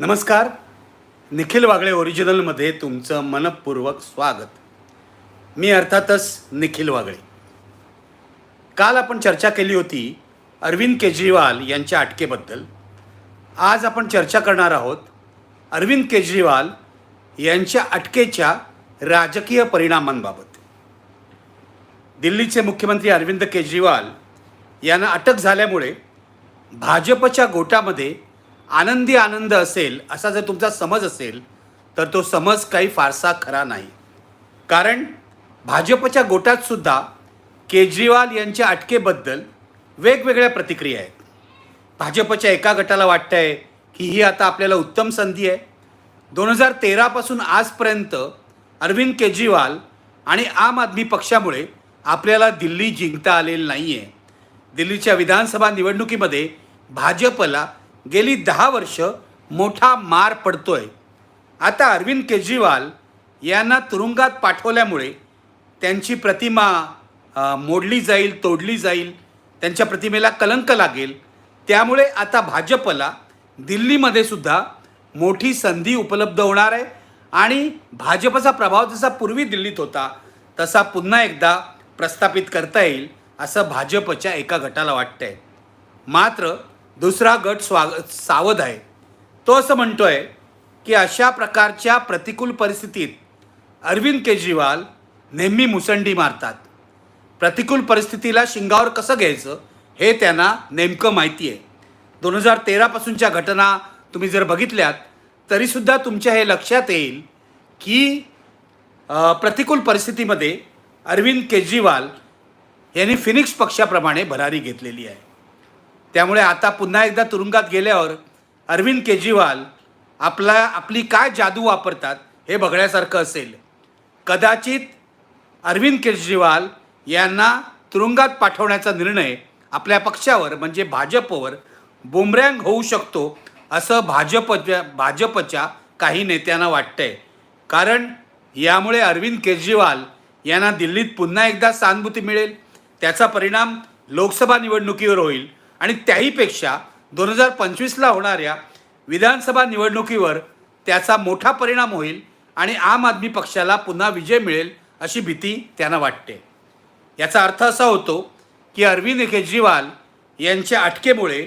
नमस्कार. निखिल वागळे ओरिजिनलमध्ये तुमचं मनपूर्वक स्वागत. मी अर्थातच निखिल वागळे. काल आपण चर्चा केली होती अरविंद केजरीवाल यांच्या अटकेबद्दल. आज आपण चर्चा करणार आहोत अरविंद केजरीवाल यांच्या अटकेच्या राजकीय परिणामांबाबत. दिल्लीचे मुख्यमंत्री अरविंद केजरीवाल यांना अटक झाल्यामुळे भाजपच्या गोटामध्ये आनंदी आनंद असेल असा जर तुमचा समज असेल तर तो समज काही फारसा खरा नाही. कारण भाजपच्या गोटात सुद्धा केजरीवाल यांच्या अटकेबद्दल वेगवेगळ्या प्रतिक्रिया आहेत. भाजपच्या एका गटाला वाटतं आहे की ही आता आपल्याला उत्तम संधी आहे. दोन हजार तेरापासून आजपर्यंत अरविंद केजरीवाल आणि आम आदमी पक्षामुळे आपल्याला दिल्ली जिंकता आलेलं नाही आहे दिल्लीच्या विधानसभा निवडणुकीमध्ये भाजपला गेली दहा वर्ष मोठा मार पडतोय. आता अरविंद केजरीवाल यांना तुरुंगात पाठवल्यामुळे त्यांची प्रतिमा मोडली जाईल तोडली जाईल त्यांच्या प्रतिमेला कलंक लागेल. त्यामुळे आता भाजपला दिल्लीमध्ये सुद्धा मोठी संधी उपलब्ध होणार आहे आणि भाजपचा प्रभाव जसा पूर्वी दिल्लीत होता तसा पुन्हा एकदा प्रस्थापित करता येईल असं भाजपच्या एका गटाला वाटतंय. मात्र दुसरा गट स्वाग सावध आहे. तो असं म्हणतो आहे की अशा प्रकारच्या प्रतिकूल परिस्थितीत अरविंद केजरीवाल नेहमी मुसंडी मारतात. प्रतिकूल परिस्थितीला शिंगावर कसं घ्यायचं हे त्यांना नेमकं माहिती आहे दोन हजार तेरापासूनच्या घटना तुम्ही जर बघितल्यात तरीसुद्धा तुमच्या हे लक्षात येईल की प्रतिकूल परिस्थितीमध्ये अरविंद केजरीवाल यांनी फिनिक्स पक्षाप्रमाणे भरारी घेतलेली आहे. त्यामुळे आता पुन्हा एकदा तुरुंगात गेल्यावर अरविंद केजरीवाल आपला आपली काय जादू वापरतात हे बघण्यासारखं असेल. कदाचित अरविंद केजरीवाल यांना तुरुंगात पाठवण्याचा निर्णय आपल्या पक्षावर म्हणजे भाजपवर बुमरँग होऊ शकतो असं भाजपच्या भाजपच्या काही नेत्यांना वाटतंय. कारण यामुळे अरविंद केजरीवाल यांना दिल्लीत पुन्हा एकदा सहानुभूती मिळेल. त्याचा परिणाम लोकसभा निवडणुकीवर होईल. आणि त्याहीपेक्षा दोन हजार पंचवीसला होणाऱ्या विधानसभा निवडणुकीवर त्याचा मोठा परिणाम होईल आणि आम आदमी पक्षाला पुन्हा विजय मिळेल अशी भीती त्यांना वाटते. याचा अर्थ असा होतो की अरविंद केजरीवाल यांच्या अटकेमुळे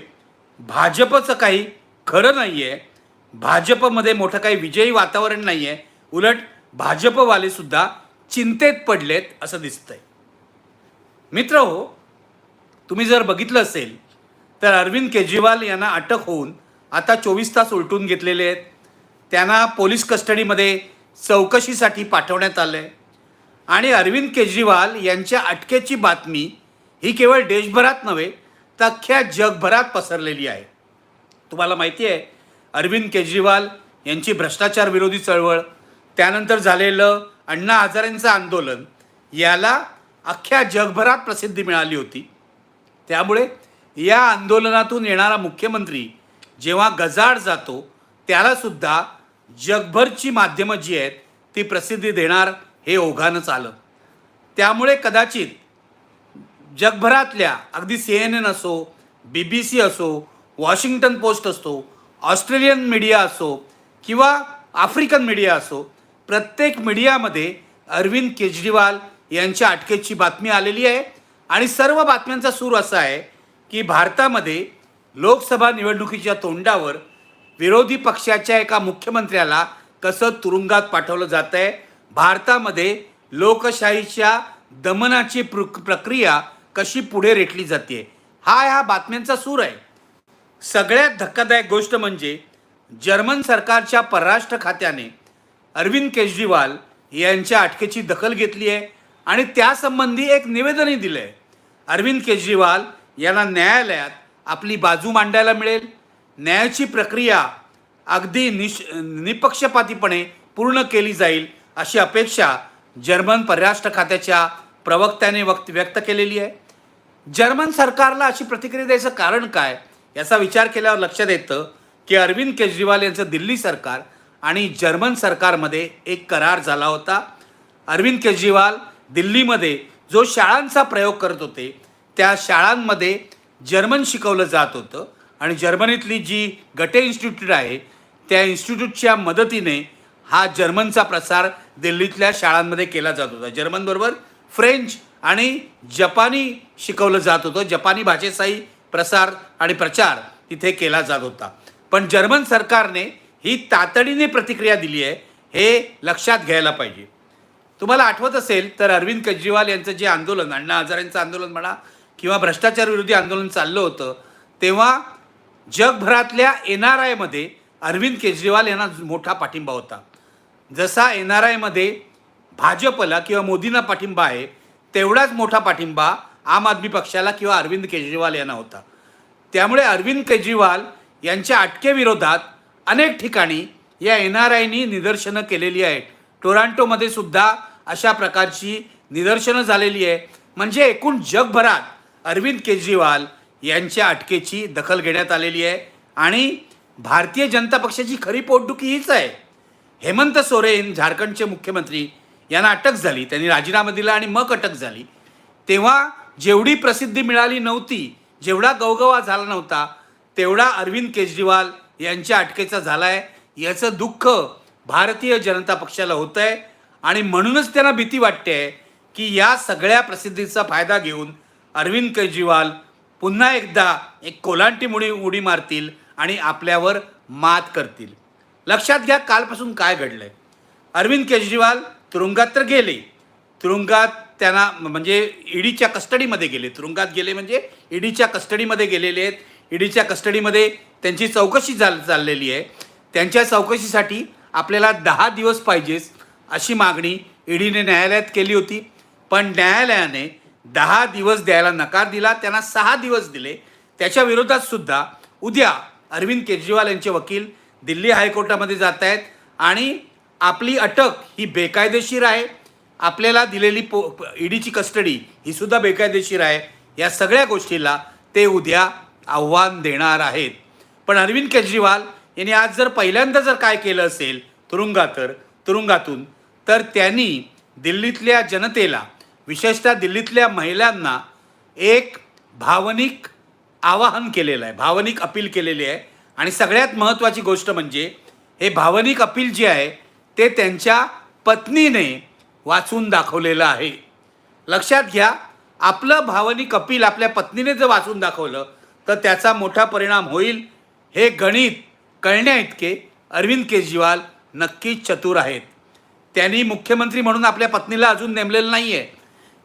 भाजपचं काही खरं नाही आहे भाजपमध्ये मोठं काही विजयी वातावरण नाही आहे उलट भाजपवालेसुद्धा चिंतेत पडलेत असं दिसतंय. मित्र हो तुम्ही जर बघितलं असेल तर अरविंद केजरीवाल यांना अटक होऊन आता चोवीस तास उलटून घेतलेले आहेत. त्यांना पोलीस कस्टडीमध्ये चौकशीसाठी पाठवण्यात आलं आहे आणि अरविंद केजरीवाल यांच्या अटकेची बातमी ही केवळ देशभरात नव्हे तर अख्ख्या जगभरात पसरलेली आहे. तुम्हाला माहिती आहे अरविंद केजरीवाल यांची भ्रष्टाचार विरोधी चळवळ त्यानंतर झालेलं अण्णा हजारेंचं आंदोलन याला अख्ख्या जगभरात प्रसिद्धी मिळाली होती. त्यामुळे या आंदोलनातून येणारा मुख्यमंत्री जेव्हा गजाड जातो त्यालासुद्धा जगभरची माध्यमं जी आहेत ती प्रसिद्धी देणार हे ओघानंच आलं. त्यामुळे कदाचित जगभरातल्या अगदी सी एन एन असो बी बी सी असो वॉशिंग्टन पोस्ट असो ऑस्ट्रेलियन मीडिया असो किंवा आफ्रिकन मीडिया असो प्रत्येक मीडियामध्ये अरविंद केजरीवाल यांच्या अटकेची बातमी आलेली आहे. आणि सर्व बातम्यांचा सूर असा आहे की भारतामध्ये लोकसभा निवडणुकीच्या तोंडावर विरोधी पक्षाच्या एका मुख्यमंत्र्याला कसं तुरुंगात पाठवलं जात आहे? भारतामध्ये लोकशाहीच्या दमनाची प्र प्रक्रिया कशी पुढे रेटली जाते? हा ह्या बातम्यांचा सूर आहे. सगळ्यात धक्कादायक गोष्ट म्हणजे जर्मन सरकारच्या परराष्ट्र खात्याने अरविंद केजरीवाल यांच्या अटकेची दखल घेतली आहे आणि त्यासंबंधी एक निवेदनही दिलं आहे अरविंद केजरीवाल यांना न्यायालयात आपली बाजू मांडायला मिळेल. न्यायाची प्रक्रिया अगदी निश निपक्षपातीपणे पूर्ण केली जाईल अशी अपेक्षा जर्मन परराष्ट्र खात्याच्या प्रवक्त्याने वक्त व्यक्त केलेली आहे. जर्मन सरकारला अशी प्रतिक्रिया द्यायचं कारण काय? याचा विचार केल्यावर लक्षात येतं की अरविंद केजरीवाल यांचं दिल्ली सरकार आणि जर्मन सरकारमध्ये एक करार झाला होता. अरविंद केजरीवाल दिल्लीमध्ये जो शाळांचा प्रयोग करत होते त्या शाळांमध्ये जर्मन शिकवलं जात होतं. आणि जर्मनीतली जी गटे इन्स्टिट्यूट आहे त्या इन्स्टिट्यूटच्या मदतीने हा जर्मनचा प्रसार दिल्लीतल्या शाळांमध्ये केला जात होता. जर्मनबरोबर फ्रेंच आणि जपानी शिकवलं जात होतं. जपानी भाषेचाही प्रसार आणि प्रचार तिथे केला जात होता. पण जर्मन सरकारने ही तातडीने प्रतिक्रिया दिली आहे हे लक्षात घ्यायला पाहिजे. तुम्हाला आठवत असेल तर अरविंद केजरीवाल यांचं जे आंदोलन अण्णा हजारेंचं आंदोलन म्हणा किंवा भ्रष्टाचार विरोधी आंदोलन चाललं होतं तेव्हा जगभरातल्या एन आर आयमध्ये अरविंद केजरीवाल यांना मोठा पाठिंबा होता. जसा एन आर आयमध्ये भाजपला किंवा मोदींना पाठिंबा आहे तेवढाच मोठा पाठिंबा आम आदमी पक्षाला किंवा अरविंद केजरीवाल यांना होता. त्यामुळे अरविंद केजरीवाल यांच्या अटकेविरोधात अनेक ठिकाणी या एन आर आयनी निदर्शनं केलेली आहेत. टोरांटोमध्ये सुद्धा अशा प्रकारची निदर्शनं झालेली आहे म्हणजे एकूण जगभरात अरविंद केजरीवाल यांच्या अटकेची दखल घेण्यात आलेली आहे. आणि भारतीय जनता पक्षाची खरी पोटदुखी हीच आहे. हेमंत सोरेन झारखंडचे मुख्यमंत्री यांना अटक झाली. त्यांनी राजीनामा दिला आणि मग अटक झाली. तेव्हा जेवढी प्रसिद्धी मिळाली नव्हती जेवढा गवगवा झाला नव्हता तेवढा अरविंद केजरीवाल यांच्या अटकेचा झाला आहे याचं दुःख भारतीय जनता पक्षाला होतं आहे आणि म्हणूनच त्यांना भीती वाटते आहे की या सगळ्या प्रसिद्धीचा फायदा घेऊन अरविंद केजरीवाल पुन्हा एकदा एक कोलांटी मुडी उडी मारतील आणि आपल्यावर मात करतील. लक्षात घ्या कालपासून काय घडलं आहे अरविंद केजरीवाल तुरुंगात तर गेले. तुरुंगात त्यांना म्हणजे ईडीच्या कस्टडीमध्ये गेले. तुरुंगात गेले म्हणजे ईडीच्या कस्टडीमध्ये गेलेले आहेत. ईडीच्या कस्टडीमध्ये त्यांची चौकशी चाल चाललेली आहे. त्यांच्या चौकशीसाठी आपल्याला दहा दिवस पाहिजेच अशी मागणी ईडीने न्यायालयात केली होती. पण न्यायालयाने दहा दिवस द्यायला नकार दिला त्यांना सहा दिवस दिले. त्याच्या विरोधात सुद्धा उद्या अरविंद केजरीवाल यांचे वकील दिल्ली हायकोर्टामध्ये जात आहेत आणि आपली अटक ही बेकायदेशीर आहे. आपल्याला दिलेली पो ईडीची कस्टडी ही सुद्धा बेकायदेशीर आहे. या सगळ्या गोष्टीला ते उद्या आव्हान देणार आहेत. पण अरविंद केजरीवाल यांनी आज जर पहिल्यांदा जर काय केलं असेल तुरुंगात तुरुंगातून तर त्यांनी दिल्लीतल्या जनतेला विशेषतः दिल्लीतल्या महिलांना एक भावनिक आवाहन केलेलं आहे भावनिक अपील केलेली आहे. आणि सगळ्यात महत्त्वाची गोष्ट म्हणजे हे भावनिक अपील जे आहे ते त्यांच्या पत्नीने वाचून दाखवलेलं आहे. लक्षात घ्या आपलं भावनिक अपील आपल्या पत्नीने जर वाचून दाखवलं तर त्याचा मोठा परिणाम होईल. हे गणित कळण्याइतके अरविंद केजरीवाल नक्कीच चतुर आहेत. त्यांनी मुख्यमंत्री म्हणून आपल्या पत्नीला अजून नेमलेलं नाही आहे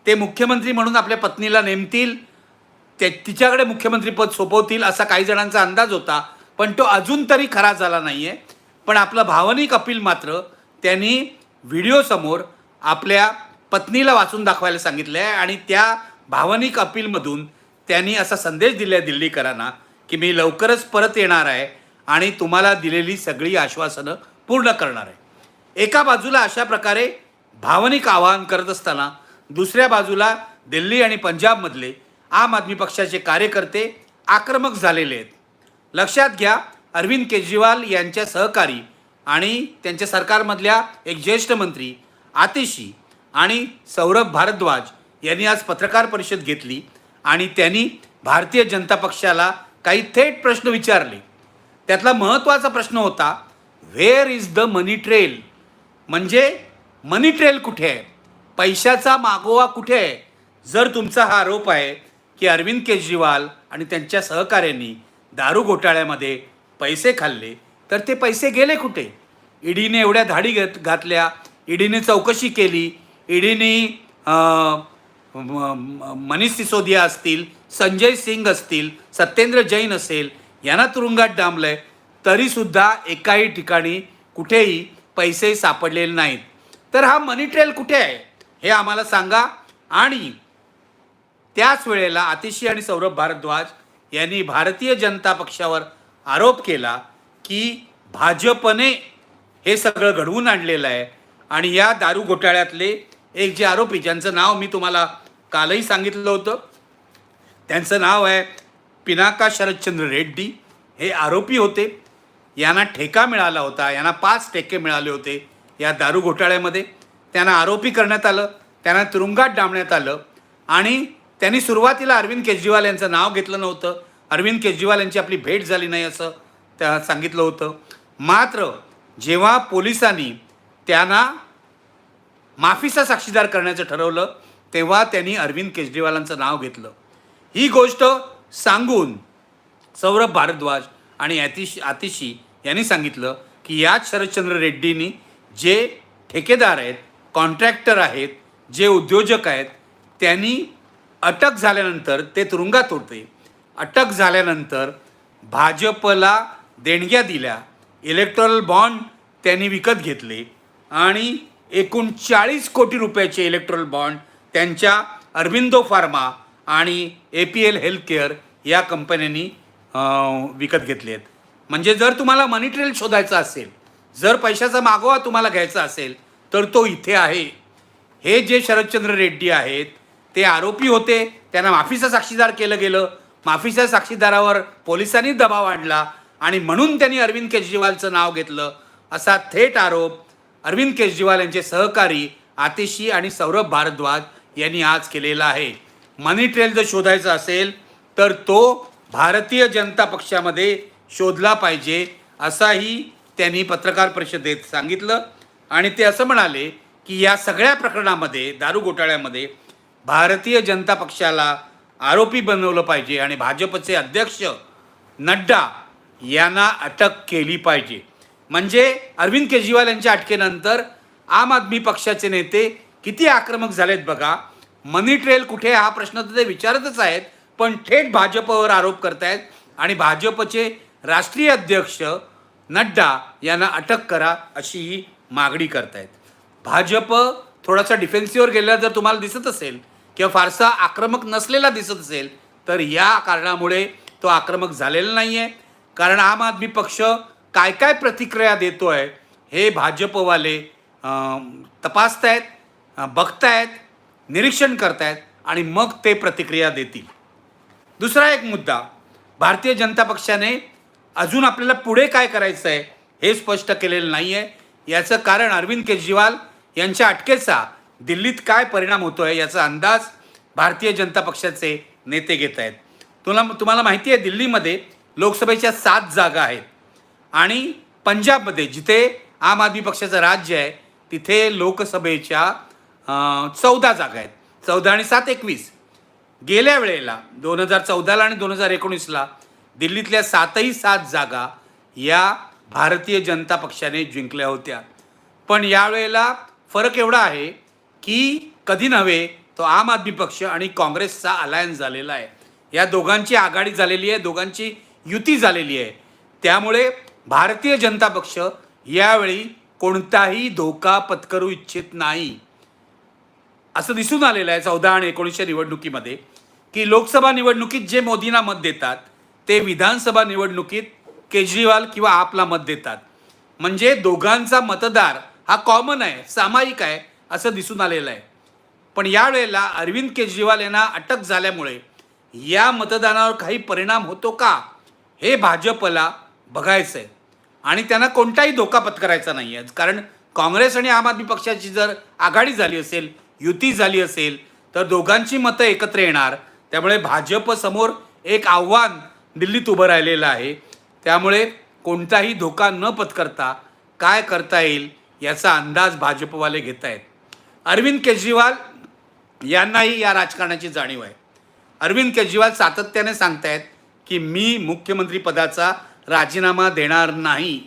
ते मुख्यमंत्री म्हणून आपल्या पत्नीला नेमतील ते तिच्याकडे मुख्यमंत्रीपद सोपवतील असा काही जणांचा अंदाज होता पण तो अजून तरी खरा झाला नाही आहे पण आपलं भावनिक अपील मात्र त्यांनी व्हिडिओसमोर आपल्या पत्नीला वाचून दाखवायला सांगितलं आहे आणि त्या भावनिक अपीलमधून त्यांनी असा संदेश दिला आहे दिल्लीकरांना की मी लवकरच परत येणार आहे आणि तुम्हाला दिलेली सगळी आश्वासनं पूर्ण करणार आहे. एका बाजूला अशा प्रकारे भावनिक आवाहन करत असताना दुसऱ्या बाजूला दिल्ली आणि पंजाबमधले आम आदमी पक्षाचे कार्यकर्ते आक्रमक झालेले आहेत. लक्षात घ्या अरविंद केजरीवाल यांच्या सहकारी आणि त्यांच्या सरकारमधल्या एक ज्येष्ठ मंत्री आतिशी आणि सौरभ भारद्वाज यांनी आज पत्रकार परिषद घेतली आणि त्यांनी भारतीय जनता पक्षाला काही थेट प्रश्न विचारले. त्यातला महत्त्वाचा प्रश्न होता where is the money trail म्हणजे मनी ट्रेल कुठे आहे? पैशाचा मागोवा कुठे आहे? जर तुमचा हा आरोप आहे की अरविंद केजरीवाल आणि त्यांच्या सहकाऱ्यांनी दारू घोटाळ्यामध्ये पैसे खाल्ले तर ते पैसे गेले कुठे? ईडीने एवढ्या धाडी घेत घातल्या ईडीने चौकशी केली ईडीने मनीष सिसोदिया असतील संजय सिंग असतील सत्येंद्र जैन असेल यांना तुरुंगात डांबलं आहे तरीसुद्धा एकाही ठिकाणी कुठेही पैसे सापडलेले नाहीत. तर हा मनी ट्रेल कुठे आहे? हे आम्हाला सांगा. आणि त्याच वेळेला आतिशी आणि सौरभ भारद्वाज यांनी भारतीय जनता पक्षावर आरोप केला की भाजपने हे सगळं घडवून आणलेलं आहे. आणि या दारू घोटाळ्यातले एक जे आरोपी ज्यांचं नाव मी तुम्हाला कालही सांगितलं होतं त्यांचं नाव आहे पिनाका शरदचंद्र रेड्डी. हे आरोपी होते. यांना ठेका मिळाला होता. यांना पाच ठेके मिळाले होते या दारू घोटाळ्यामध्ये. त्यांना आरोपी करण्यात आलं त्यांना तुरुंगात डांबण्यात आलं आणि त्यांनी सुरुवातीला अरविंद केजरीवाल यांचं नाव घेतलं नव्हतं. अरविंद केजरीवाल यांची आपली भेट झाली नाही असं त्या सांगितलं होतं. मात्र जेव्हा पोलिसांनी त्यांना माफीचा साक्षीदार करण्याचं ठरवलं तेव्हा त्यांनी अरविंद केजरीवालांचं नाव घेतलं. ही गोष्ट सांगून सौरभ भारद्वाज आणि अतिश आतिशी यांनी सांगितलं की याच शरदचंद्र रेड्डींनी जे ठेकेदार आहेत कॉन्ट्रॅक्टर आहेत जे उद्योजक आहेत त्यांनी अटक झाल्यानंतर ते तुरुंगात होते. अटक झाल्यानंतर भाजपला देणग्या दिल्या. इलेक्ट्रॉल बॉन्ड त्यांनी विकत घेतले आणि एकूण चाळीस कोटी रुपयाचे इलेक्ट्रॉल बॉन्ड त्यांच्या अरविंदो फार्मा आणि ए पी एल हेल्थकेअर या कंपन्यांनी विकत घेतले आहेत. म्हणजे जर तुम्हाला मनी ट्रेल शोधायचा असेल जर पैशाचा मागोवा तुम्हाला घ्यायचा असेल तर तो इथे आहे. हे जे शरदचंद्र रेड्डी आहेत ते आरोपी होते. त्यांना माफीचा साक्षीदार केलं गेलं. माफीच्या साक्षीदारावर पोलिसांनी दबाव आणला आणि म्हणून त्यांनी अरविंद केजरीवालचं नाव घेतलं. असा थेट आरोप अरविंद केजरीवाल यांचे सहकारी आतिशी आणि सौरभ भारद्वाज यांनी आज केलेला आहे. मनी ट्रेल जर शोधायचा असेल तर तो भारतीय जनता पक्षामध्ये शोधला पाहिजे असाही त्यांनी पत्रकार परिषदेत सांगितलं. आणि ते असं म्हणाले की या सगळ्या प्रकरणामध्ये दारू घोटाळ्यामध्ये भारतीय जनता पक्षाला आरोपी बनवलं पाहिजे आणि भाजपचे अध्यक्ष नड्डा यांना अटक केली पाहिजे. म्हणजे अरविंद केजरीवाल यांच्या अटकेनंतर आम आदमी पक्षाचे नेते किती आक्रमक झालेत बघा. मनी ट्रेल कुठे हा प्रश्न तर ते विचारतच आहेत पण थेट भाजपवर आरोप करतायत आणि भाजपचे राष्ट्रीय अध्यक्ष नड्डा यांना अटक करा अशी ही मागणी करतायत. भाजप थोडासा डिफेन्सिव्हवर गेलेला जर तुम्हाला दिसत असेल किंवा फारसा आक्रमक नसलेला दिसत असेल तर या कारणामुळे तो आक्रमक झालेला नाही आहे कारण आम आदमी पक्ष काय काय प्रतिक्रिया देतो आहे हे भाजपवाले तपासतायत बघतायत निरीक्षण करतायत आणि मग ते प्रतिक्रिया देतील. दुसरा एक मुद्दा भारतीय जनता पक्षाने अजून आपल्याला पुढे काय करायचं आहे हे स्पष्ट केलेलं नाही आहे याचं कारण अरविंद केजरीवाल यांच्या अटकेचा दिल्लीत काय परिणाम होतो आहे याचा अंदाज भारतीय जनता पक्षाचे नेते घेत आहेत. तुला तुम्हाला माहिती आहे दिल्लीमध्ये लोकसभेच्या सात जागा आहेत. आणि पंजाबमध्ये जिथे आम आदमी पक्षाचं राज्य आहे तिथे लोकसभेच्या चौदा जागा आहेत. चौदा आणि सात एकवीस. गेल्या वेळेला दोन हजार चौदाला आणि दोन हजार एकोणीसला दिल्लीतल्या सातही सात जागा या भारतीय जनता पक्षाने जिंकल्या होत्या. पण यावेळेला फरक एवढा आहे की कधी नव्हे तो आम आदमी पक्ष आणि काँग्रेसचा अलायन्स झालेला आहे. या दोघांची आघाडी झालेली आहे दोघांची युती झालेली आहे. त्यामुळे भारतीय जनता पक्ष यावेळी कोणताही धोका पत्करू इच्छित नाही. असं दिसून आलेलं आहे चौदा आणि एकोणीसशे निवडणुकीमध्ये की लोकसभा निवडणुकीत जे मोदींना मत देतात ते विधानसभा निवडणुकीत केजरीवाल किंवा आपला मत देतात. म्हणजे दोघांचा मतदार हा कॉमन आहे सामायिक आहे असं दिसून आलेलं आहे. पण यावेळेला अरविंद केजरीवाल यांना अटक झाल्यामुळे या मतदानावर काही परिणाम होतो का? हे भाजपला बघायचं आहे आणि त्यांना कोणताही धोका पत्करायचा नाही आहे कारण काँग्रेस आणि आम आदमी पक्षाची जर आघाडी झाली असेल युती झाली असेल तर दोघांची मतं एकत्र येणार. त्यामुळे भाजपसमोर एक आव्हान दिल्लीत उभं राहिलेलं आहे. त्यामुळे कोणताही धोका न पत्करता काय करता येईल याचा अंदाज भाजपवाले घेत आहेत अरविंद केजरीवाल यांनाही या राजकारणाची जाणीव आहे. अरविंद केजरीवाल सातत्याने सांगतायत की मी मुख्यमंत्रीपदाचा राजीनामा देणार नाही.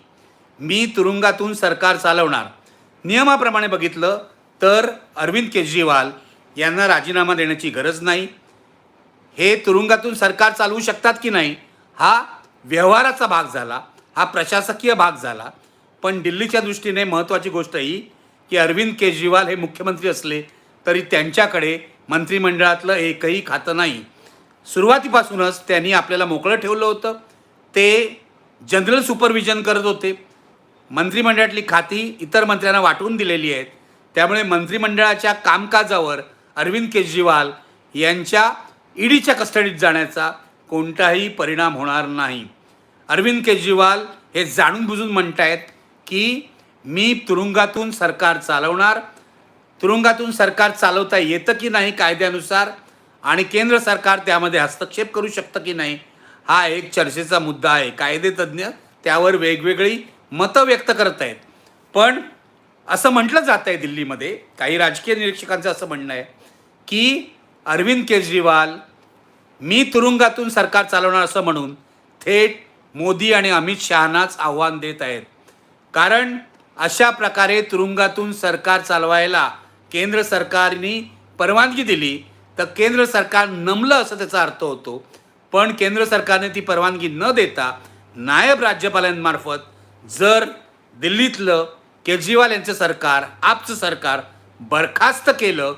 मी तुरुंगातून सरकार चालवणार. नियमाप्रमाणे बघितलं तर अरविंद केजरीवाल यांना राजीनामा देण्याची गरज नाही. हे तुरुंगातून सरकार चालवू शकतात की नाही हा व्यवहाराचा भाग झाला हा प्रशासकीय भाग झाला. पण दिल्लीच्या दृष्टीने महत्त्वाची गोष्ट ही की अरविंद केजरीवाल हे मुख्यमंत्री असले तरी त्यांच्याकडे मंत्रिमंडळातलं एकही खातं नाही. सुरुवातीपासूनच त्यांनी आपल्याला मोकळं ठेवलं होतं. ते जनरल सुपरविजन करत होते. मंत्रिमंडळातली खाती इतर मंत्र्यांना वाटून दिलेली आहेत. त्यामुळे मंत्रिमंडळाच्या कामकाजावर अरविंद केजरीवाल यांच्या ईडीच्या कस्टडीत जाण्याचा कोणताही परिणाम होणार नाही. अरविंद केजरीवाल हे जाणून बुजून म्हणतायत की मी तुरुंगातून सरकार चालवणार तुरुंगातून सरकार चालवता येतं की नाही कायद्यानुसार आणि केंद्र सरकार त्यामध्ये हस्तक्षेप करू शकतं की नाही हा एक चर्चेचा मुद्दा आहे. कायदेतज्ञ त्यावर वेगवेगळी मतं व्यक्त करत आहेत पण असं म्हटलं जात आहे दिल्लीमध्ये काही राजकीय निरीक्षकांचं असं म्हणणं आहे की अरविंद केजरीवाल मी तुरुंगातून सरकार चालवणार असं म्हणून थेट मोदी आणि अमित शहानाच आव्हान देत आहेत. कारण अशा प्रकारे तुरुंगातून सरकार चालवायला केंद्र सरकारने परवानगी दिली तर केंद्र सरकार नमलं असं त्याचा अर्थ होतो. पण केंद्र सरकारने ती परवानगी न देता नायब राज्यपालांमार्फत जर दिल्लीतलं केजरीवाल यांचं सरकार आपचं सरकार बरखास्त केलं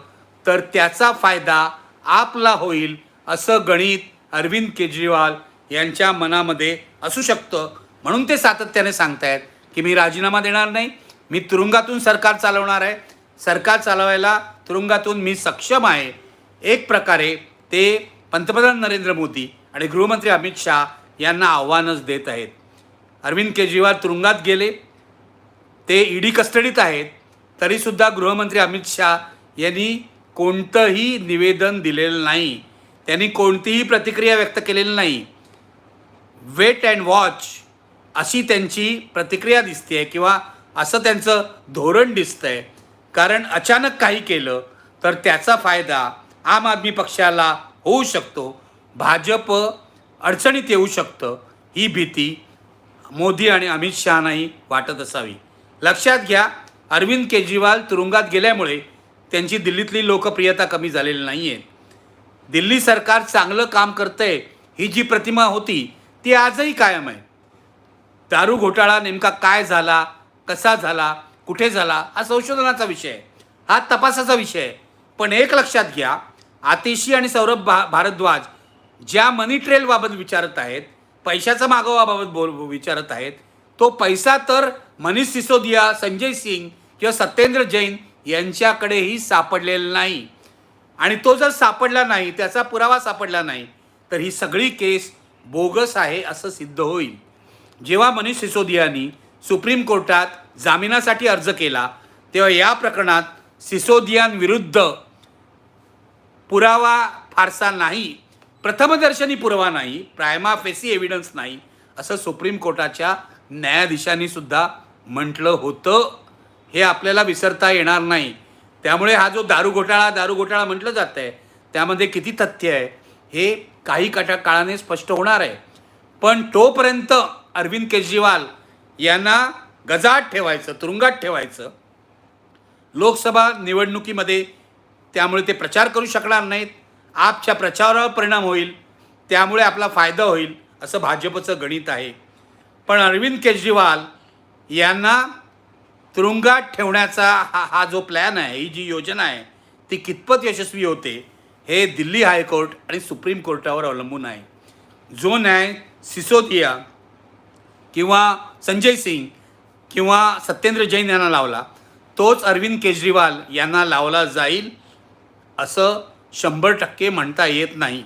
तर त्याचा फायदा आपला होईल असं गणित अरविंद केजरीवाल यांच्या मनामध्ये असू शकतं. म्हणून ते सातत्याने सांगतायत की मी राजीनामा देणार नाही मी तुरुंगातून सरकार चालवणार आहे. सरकार चालवायला तुरुंगातून मी सक्षम आहे. एक प्रकारे ते पंतप्रधान नरेंद्र मोदी आणि गृहमंत्री अमित शहा यांना आव्हानच देत आहेत. अरविंद केजरीवाल तुरुंगात गेले ते ईडी कस्टडीत आहेत तरीसुद्धा गृहमंत्री अमित शहा यांनी कोणतंही निवेदन दिलेलं नाही. त्यांनी कोणतीही प्रतिक्रिया व्यक्त केलेली नाही. वेट अँड वॉच अशी त्यांची प्रतिक्रिया दिसते आहे किंवा असं त्यांचं धोरण दिसतं आहे कारण अचानक काही केलं तर त्याचा फायदा आम आदमी पक्षाला होऊ शकतो. भाजप अडचणीत येऊ शकतं. ही भीती मोदी आणि अमित शहानाही वाटत असावी. लक्षात घ्या अरविंद केजरीवाल तुरुंगात गेल्यामुळे त्यांची दिल्लीतली लोकप्रियता कमी झालेली नाही आहे दिल्ली सरकार चांगलं काम करतंय ही जी प्रतिमा होती ती आजही कायम आहे. दारू घोटाळा नेमका काय झाला कसा झाला कुठे झाला हा संशोधनाचा विषय आहे. हा तपासाचा विषय आहे. पण एक लक्षात घ्या आतिशी आणि सौरभ भा भारद्वाज ज्या मनी ट्रेलबाबत विचारत आहेत पैशाचा मागोवाबाबत बोल विचारत आहेत तो पैसा तर मनीष सिसोदिया संजय सिंग किंवा सत्येंद्र जैन यांच्याकडेही सापडलेला नाही. आणि तो जर सापडला नाही त्याचा पुरावा सापडला नाही तर ही सगळी केस बोगस आहे असं सिद्ध होईल. जेव्हा मनीष सिसोदियानी सुप्रीम कोर्टात जामिनासाठी अर्ज केला तेव्हा या प्रकरणात सिसोदियांविरुद्ध पुरावा फारसा नाही प्रथमदर्शनी पुरावा नाही प्रायमा फेसी एव्हिडन्स नाही असं सुप्रीम कोर्टाच्या न्यायाधीशांनी सुद्धा म्हटलं होतं. हे आपल्याला विसरता येणार नाही. त्यामुळे हा जो दारू घोटाळा दारू घोटाळा म्हटलं जात आहे त्यामध्ये किती तथ्य आहे हे काही काटा काळाने स्पष्ट होणार आहे. पण तोपर्यंत अरविंद केजरीवाल यांना गजात ठेवायचं तुरुंगात ठेवायचं लोकसभा निवडणुकीमध्ये त्यामुळे ते प्रचार करू शकणार नाहीत आपच्या प्रचारावर परिणाम होईल त्यामुळे आपला फायदा होईल असं भाजपचं गणित आहे. पण अरविंद केजरीवाल यांना तुरुंगात ठेवण्याचा हा हा जो प्लॅन आहे ही जी योजना आहे ती कितपत यशस्वी होते हे दिल्ली हायकोर्ट आणि सुप्रीम कोर्टावर अवलंबून आहे. जो न्याय सिसोदिया किंवा संजय सिंग किंवा सत्येंद्र जैन यांना लावला तोच अरविंद केजरीवाल यांना लावला जाईल असं शंभर टक्के म्हणता येत नाही.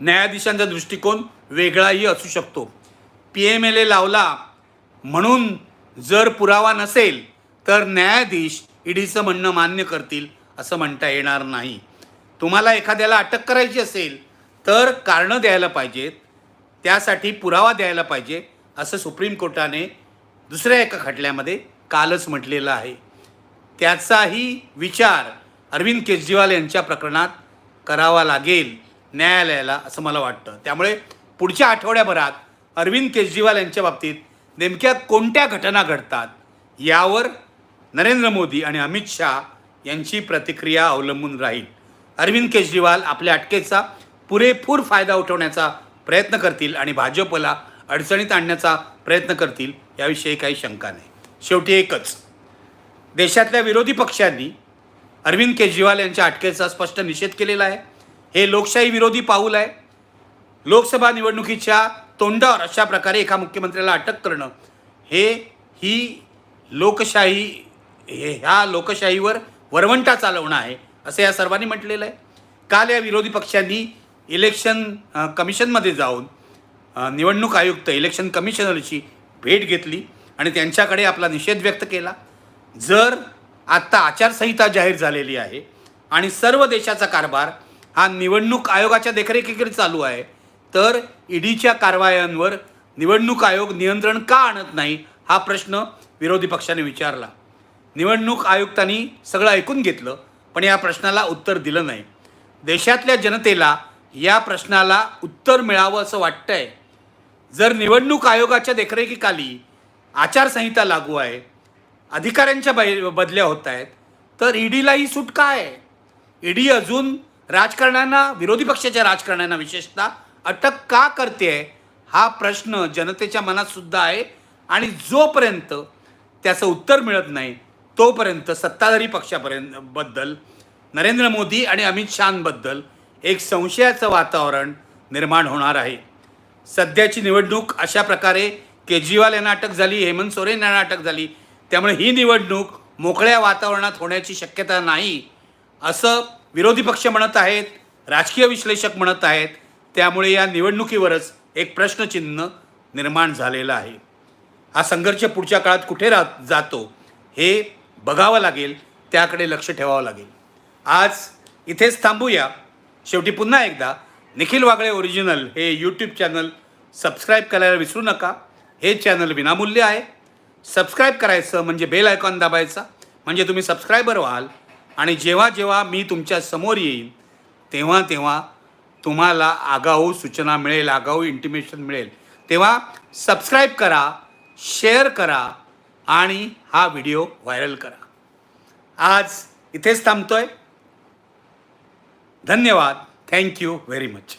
न्यायाधीशांचा दृष्टिकोन वेगळाही असू शकतो. पी एम एल ए लावला म्हणून जर पुरावा नसेल तर न्यायाधीश ईडीचं म्हणणं मान्य करतील असं म्हणता येणार नाही. तुम्हाला एखाद्याला अटक करायची असेल तर कारणं द्यायला पाहिजेत त्यासाठी पुरावा द्यायला पाहिजे असं सुप्रीम कोर्टाने दुसऱ्या एका खटल्यामध्ये कालच म्हटलेलं आहे. त्याचाही विचार अरविंद केजरीवाल यांच्या प्रकरणात करावा लागेल न्यायालयाला असं मला वाटतं. त्यामुळे पुढच्या आठवड्याभरात अरविंद केजरीवाल यांच्या बाबतीत नेमक्या कोणत्या घटना घडतात यावर नरेंद्र मोदी आणि अमित शहा यांची प्रतिक्रिया अवलंबून राहील. अरविंद केजरीवाल आपल्या अटकेचा पुरेपूर फायदा उठवण्याचा प्रयत्न करतील आणि भाजपला अडचणीत आणण्याचा प्रयत्न करतील याविषयी काही शंका नाही. शेवटी एकच देशातल्या विरोधी पक्षांनी अरविंद केजरीवाल यांच्या अटकेचा स्पष्ट निषेध केलेला आहे. हे लोकशाही विरोधी पाऊल आहे. लोकसभा निवडणुकीच्या तोंडावर अशा प्रकारे एका मुख्यमंत्र्याला अटक करणं हे ही लोकशाही हे ह्या लोकशाहीवर वरवंटा चालवणं आहे असं या सर्वांनी म्हटलेलं आहे. काल या विरोधी पक्षांनी इलेक्शन कमिशनमध्ये जाऊन निवडणूक आयुक्त इलेक्शन कमिशनरची भेट घेतली आणि त्यांच्याकडे आपला निषेध व्यक्त केला. जर आत्ता आचारसंहिता जाहीर झालेली आहे आणि सर्व देशाचा कारभार हा निवडणूक आयोगाच्या देखरेखीकडे चालू आहे तर ईडीच्या कारवायांवर निवडणूक आयोग नियंत्रण का आणत नाही हा प्रश्न विरोधी पक्षाने विचारला. निवडणूक आयुक्तांनी सगळं ऐकून घेतलं पण या प्रश्नाला उत्तर दिलं नाही. देशातल्या जनतेला या प्रश्नाला उत्तर मिळावं असं वाटतंय. जर निवडणूक आयोगाच्या देखरेखीखाली आचारसंहिता लागू आहे अधिकाऱ्यांच्या बै बदल्या होत आहेत तर ईडीलाही ही सूट काय आहे. ईडी अजून राजकारण्यांना विरोधी पक्षाच्या राजकारण्यांना विशेषतः अटक का करते आहे? हा प्रश्न जनतेच्या मनात सुद्धा आहे. आणि जोपर्यंत त्याचं उत्तर मिळत नाही तोपर्यंत सत्ताधारी पक्षापर्यंत बद्दल नरेंद्र मोदी आणि अमित शहाबद्दल एक संशयाचं वातावरण निर्माण होणार आहे. सध्याची निवडणूक अशा प्रकारे केजरीवाल यांना अटक झाली हेमंत सोरेन यांना अटक झाली त्यामुळे ही निवडणूक मोकळ्या वातावरणात होण्याची शक्यता नाही असं विरोधी पक्ष म्हणत आहेत राजकीय विश्लेषक म्हणत आहेत त्यामुळे या निवडणुकीवरच एक प्रश्नचिन्ह निर्माण झालेलं आहे. हा संघर्ष पुढच्या काळात कुठे राह जातो हे बघावं लागेल त्याकडे लक्ष ठेवावं लागेल. आज इथेच थांबूया. शेवटी पुन्हा एकदा निखिल वागळे ओरिजिनल हे यूट्यूब चॅनल सबस्क्राईब करायला विसरू नका. हे चॅनल विनामूल्य आहे. सबस्क्राईब करायचं म्हणजे बेल आयकॉन दाबायचा म्हणजे तुम्ही सबस्क्रायबर व्हाल. आणि जेव्हा जेव्हा मी तुमच्यासमोर येईन तेव्हा तेव्हा तुम्हाला आगाऊ सूचना मिळेल आगाऊ इंटिमेशन मिळेल. तेव्हा सबस्क्राईब करा शेअर करा आणि हा व्हिडिओ व्हायरल करा. आज इथेच थांबतोय. धन्यवाद. Thank you very much